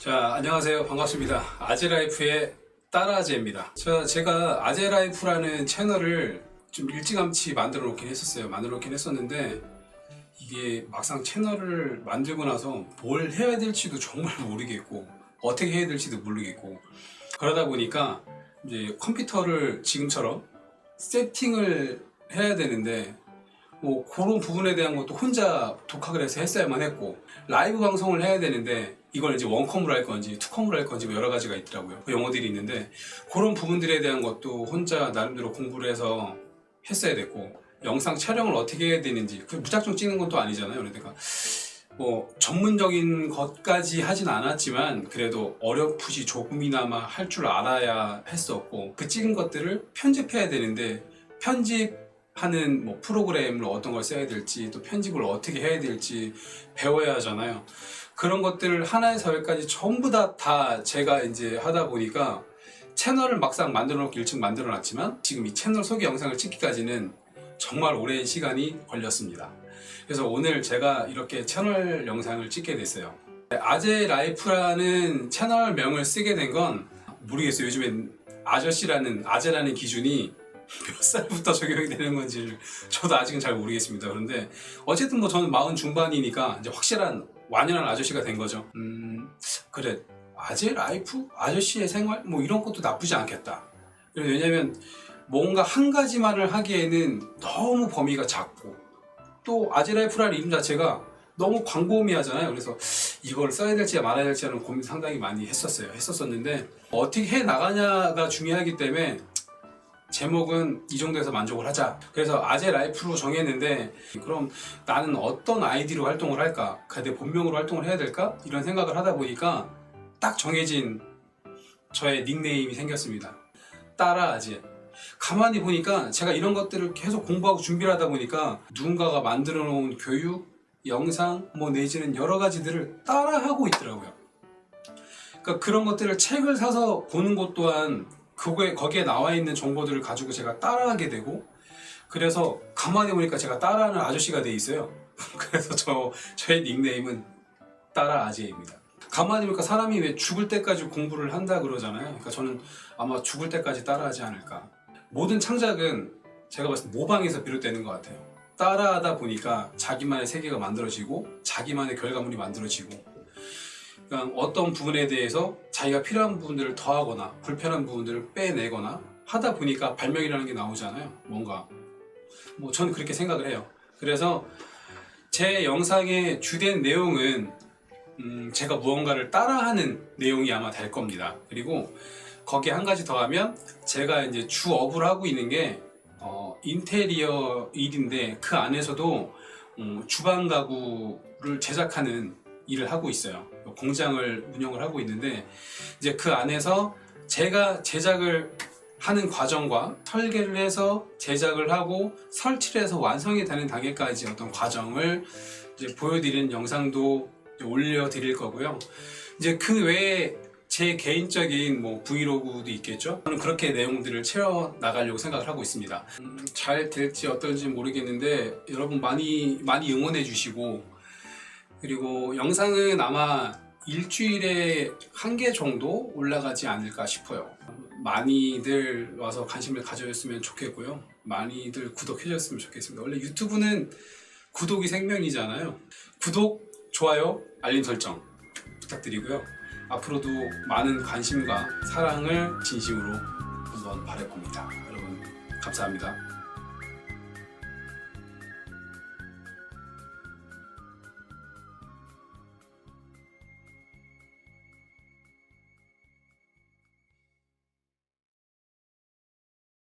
자, 안녕하세요. 반갑습니다. 아재라이프의 따라아재입니다. 자, 제가 아재라이프라는 채널을 좀 일찌감치 만들어 놓긴 했었어요. 만들어 놓긴 했었는데, 이게 막상 채널을 만들고 나서 뭘 해야 될지도 정말 모르겠고, 어떻게 해야 될지도 모르겠고, 그러다 보니까 이제 컴퓨터를 지금처럼 세팅을 해야 되는데, 뭐 그런 부분에 대한 것도 혼자 독학을 해서 했어야만 했고 라이브 방송을 해야 되는데 이걸 이제 원컴으로 할 건지 투컴으로 할 건지 뭐 여러 가지가 있더라고요. 그 용어들이 있는데 그런 부분들에 대한 것도 혼자 나름대로 공부를 해서 했어야 됐고 영상 촬영을 어떻게 해야 되는지 그 무작정 찍는 건 또 아니잖아요. 그러니까 뭐 전문적인 것까지 하진 않았지만 그래도 어렴풋이 조금이나마 할 줄 알아야 했었고 그 찍은 것들을 편집해야 되는데 편집 하는 뭐 프로그램을 어떤 걸 써야 될지 또 편집을 어떻게 해야 될지 배워야 하잖아요. 그런 것들을 하나에서 열까지 전부 다, 다 제가 이제 하다 보니까 채널을 막상 만들어 놓기 일찍 만들어 놨지만 지금 이 채널 소개 영상을 찍기까지는 정말 오랜 시간이 걸렸습니다. 그래서 오늘 제가 이렇게 채널 영상을 찍게 됐어요. 아재 라이프라는 채널명을 쓰게 된 건 모르겠어요. 요즘엔 아저씨라는 아재라는 기준이 몇 살부터 적용이 되는 건지를 저도 아직은 잘 모르겠습니다. 그런데 어쨌든 뭐 저는 마흔 중반이니까 이제 확실한 완연한 아저씨가 된 거죠. 음 그래 아재 라이프 아저씨의 생활 뭐 이런 것도 나쁘지 않겠다. 왜냐면 뭔가 한 가지만을 하기에는 너무 범위가 작고 또 아재 라이프라는 이름 자체가 너무 광범위하잖아요. 그래서 이걸 써야 될지 말아야 될지 하는 고민 상당히 많이 했었어요. 했었었는데 어떻게 해 나가냐가 중요하기 때문에 제목은 이 정도에서 만족을 하자. 그래서 아재 라이프로 정했는데 그럼 나는 어떤 아이디로 활동을 할까? 내 본명으로 활동을 해야 될까? 이런 생각을 하다 보니까 딱 정해진 저의 닉네임이 생겼습니다. 따라 아재. 가만히 보니까 제가 이런 것들을 계속 공부하고 준비를 하다 보니까 누군가가 만들어 놓은 교육, 영상, 뭐 내지는 여러 가지들을 따라하고 있더라고요. 그러니까 그런 것들을 책을 사서 보는 것 또한 그거에 거기에 나와 있는 정보들을 가지고 제가 따라하게 되고 그래서 가만히 보니까 제가 따라하는 아저씨가 돼 있어요. 그래서 저 저의 닉네임은 따라 아재입니다. 가만히 보니까 사람이 왜 죽을 때까지 공부를 한다 그러잖아요. 그러니까 저는 아마 죽을 때까지 따라하지 않을까. 모든 창작은 제가 봤을 때 모방에서 비롯되는 것 같아요. 따라하다 보니까 자기만의 세계가 만들어지고 자기만의 결과물이 만들어지고 그러니까 어떤 부분에 대해서 자기가 필요한 부분들을 더하거나 불편한 부분들을 빼내거나 하다 보니까 발명이라는 게 나오잖아요. 뭔가 뭐 저는 그렇게 생각을 해요. 그래서 제 영상의 주된 내용은 음, 제가 무언가를 따라하는 내용이 아마 될 겁니다. 그리고 거기에 한 가지 더하면 제가 이제 주업을 하고 있는 게 어, 인테리어 일인데 그 안에서도 음, 주방 가구를 제작하는 일을 하고 있어요. 공장을 운영을 하고 있는데 이제 그 안에서 제가 제작을 하는 과정과 설계를 해서 제작을 하고 설치를 해서 완성이 되는 단계까지 어떤 과정을 이제 보여드리는 영상도 올려드릴 거고요. 이제 그 외에 제 개인적인 뭐 브이로그도 있겠죠. 저는 그렇게 내용들을 채워 나가려고 생각을 하고 있습니다. 음, 잘 될지 어떨지 모르겠는데 여러분 많이 많이 응원해 주시고 그리고 영상은 아마 일주일에 한 개 정도 올라가지 않을까 싶어요. 많이들 와서 관심을 가져줬으면 좋겠고요. 많이들 구독해줬으면 좋겠습니다. 원래 유튜브는 구독이 생명이잖아요. 구독, 좋아요, 알림 설정 부탁드리고요. 앞으로도 많은 관심과 사랑을 진심으로 한번 바라봅니다. 여러분, 감사합니다.